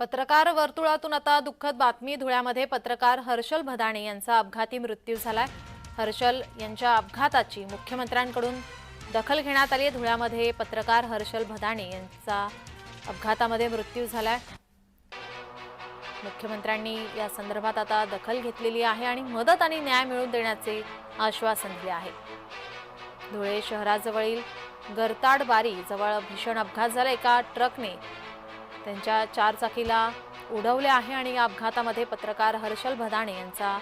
पत्रकार वर्तुळातून आता दुःखद बातमी. धुळ्यामध्ये पत्रकार हर्षल भदाणे यांचा अपघाती मृत्यू झालाय. हर्षल यांच्या अपघाताची मुख्यमंत्र्यांकडून दखल घेण्यात आली धुळ्यामध्ये पत्रकार हर्षल भदाणे यांचा अपघातामध्ये मृत्यू झालाय. मुख्यमंत्र्यांनी या संदर्भात आता दखल घेतलेली आहे आणि मदत आणि न्याय मिळवून देण्याचे आश्वासन दिले आहे. धुळे शहराजवळील गरताड बारी जवळ भीषण अपघात झाला. एका ट्रकने त्यांच्या चारचाकीला उडवले आहे आणि या अपघातामध्ये पत्रकार हर्षल भदाणे यांचा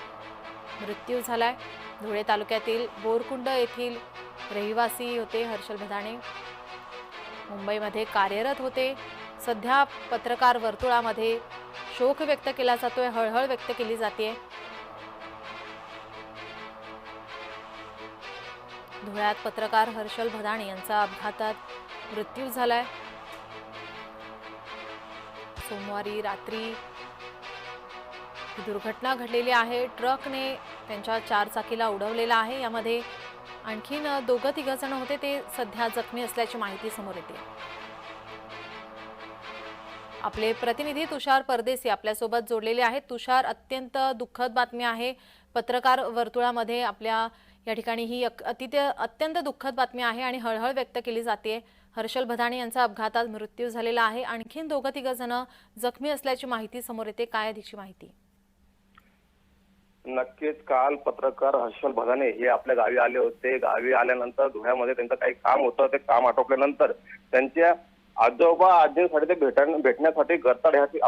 मृत्यू झाला आहे धुळे तालुक्यातील बोरकुंड येथील रहिवासी होते हर्षल भदाणे. मुंबईमध्ये कार्यरत होते. सध्या पत्रकार वर्तुळामध्ये शोक व्यक्त केला जातोय हळहळ व्यक्त केली जाते धुळ्यात पत्रकार हर्षल भदाणे यांचा अपघातात मृत्यू झालाय. सोमवारी रात्री ही दुर्घटना घडलेली आहे. ट्रकने त्यांच्या चारचाकीला उडवलेला आहे. यामध्ये आणखीन दोघं तिघं जण होते. ते सध्या जखमी असल्याची माहिती समोर येते. आपले प्रतिनिधी तुषार परदेसी आपल्यासोबत जोडलेले आहेत. तुषार अत्यंत दुःखद बातमी आहे. पत्रकार वर्तुळामध्ये आपल्या या ठिकाणी ही अक- अत्यंत दुःखद बातमी आहे आणि हळहळ व्यक्त केली जाते. हर्षल भदाणे यांचा अपघातात मृत्यू झालेला आहे. आणखीन दोघं तिघ जण जखमी असल्याची माहिती समोर येते. काय अधिकची माहिती? नक्कीच. काल पत्रकार हर्षल भदाने हे आपल्या गावी आले होते. गावी आल्यानंतर धुळ्यामध्ये त्यांचं काही काम होतं. ते काम आटोपल्यानंतर त्यांच्या आजोबा आजींसाठी ते भेट भेटण्यासाठी गरताड ह्या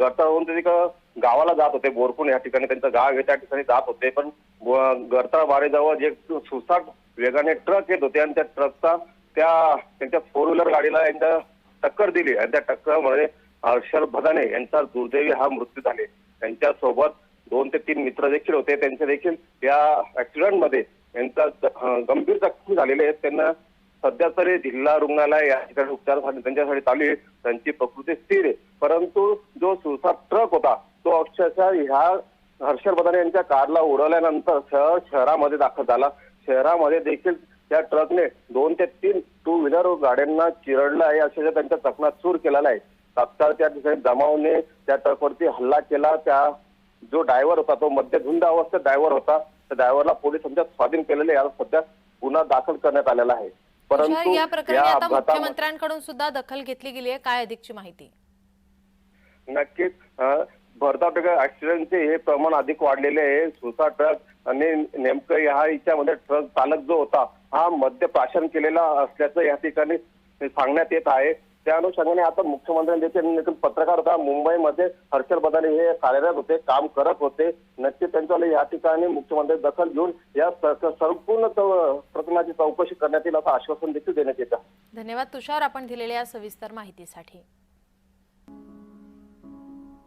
ठि- होऊन ते तिकडं गावाला जात होते बोरपून या ठिकाणी त्यांचं गाव आहे त्या ठिकाणी जात होते. पण ब- गरताड बारेजवळ जे सुसाट वेगाने ट्रक येत होते आणि त्या ट्रकचा त्या त्यांच्या फोर व्हीलर गाडीला यांच्या टक्कर दिली आणि त्या टक्करमध्ये हर्षल भदाने यांचा दुर्दैवी हा मृत्यू झाले. त्यांच्यासोबत दोन ते तीन मित्र देखील होते. त्यांचे देखील या ऍक्सिडेंटमध्ये यांचा गंभीर जखमी झालेले आहेत. त्यांना सध्या तरी जिल्हा रुग्णालय या ठिकाणी उपचारासाठी त्यांच्यासाठी चालू आहे. त्यांची प्रकृती स्थिर आहे. परंतु जो सुरसा ट्रक होता तो अक्षरशः ह्या हर्षल बदाने यांच्या कारला उडवल्यानंतर शहर शहरामध्ये दाखल झाला. शहरामध्ये देखील त्या ट्रकने दोन ते तीन टू व्हीलर गाड्यांना चिरडलं आहे. अक्षरशः त्यांच्या चकनात चूर केलेला आहे. तात्काळ त्या ठिकाणी जमावने त्या ट्रकवरती हल्ला केला. त्या जो ड्रायव्हर होता तो मध्यधुंद अवस्थेत ड्रायव्हर होता. त्या ड्रायव्हरला पोलिसांच्या स्वाधीन केलेले आहे. सध्या गुन्हा दाखल करण्यात आलेला आहे. तुषार, या प्रकरणी आता मुख्यमंत्र्यांकडून सुद्धा दखल घेतली गेली आहे. काय अधिकची माहिती? नक्कीच ट्रक ऍक्सिडेंटचे हे प्रमाण अधिक वाढलेले आहे. सुसा ट्रक आणि नेमकं ह्या याच्यामध्ये ट्रक चालक जो होता हा मद्य प्राशन केलेला असल्याचं या ठिकाणी सांगण्यात येत आहे. त्या अनुषंगाने आता मुख्यमंत्र्यांनी देखील पत्रकार होता. मुंबईमध्ये हर्षल बदाने हे कार्यरत होते काम करत होते. नक्की त्यांच्यावर या ठिकाणी मुख्यमंत्री दखल घेऊन या संपूर्ण प्रकरणाची चौकशी करण्यात येईल असं आश्वासन देखील देण्यात येतं. धन्यवाद तुषार. आपण दिलेल्या सविस्तर माहितीसाठी.